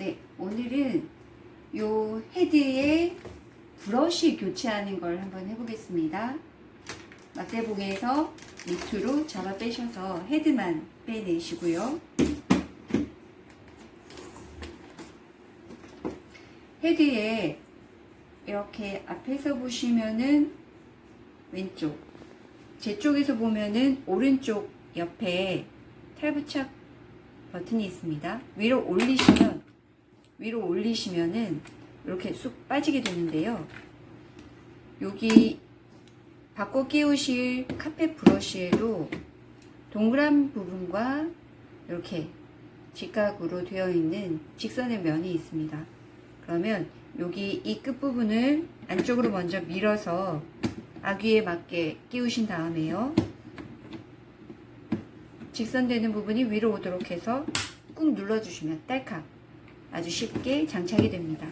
네, 오늘은 요 헤드에 브러쉬 교체하는 걸 한번 해보겠습니다. 막대봉에서 밑으로 잡아 빼셔서 헤드만 빼내시고요. 헤드에 이렇게 앞에서 보시면은 왼쪽, 제 쪽에서 보면은 오른쪽 옆에 탈부착 버튼이 있습니다. 위로 올리시면 위로 올리시면은 이렇게 쑥 빠지게 되는데요. 여기 바꿔 끼우실 카펫 브러쉬에도 동그란 부분과 이렇게 직각으로 되어 있는 직선의 면이 있습니다. 그러면 여기 이 끝부분을 안쪽으로 먼저 밀어서 아귀에 맞게 끼우신 다음에요. 직선되는 부분이 위로 오도록 해서 꾹 눌러주시면 딸칵 아주 쉽게 장착이 됩니다.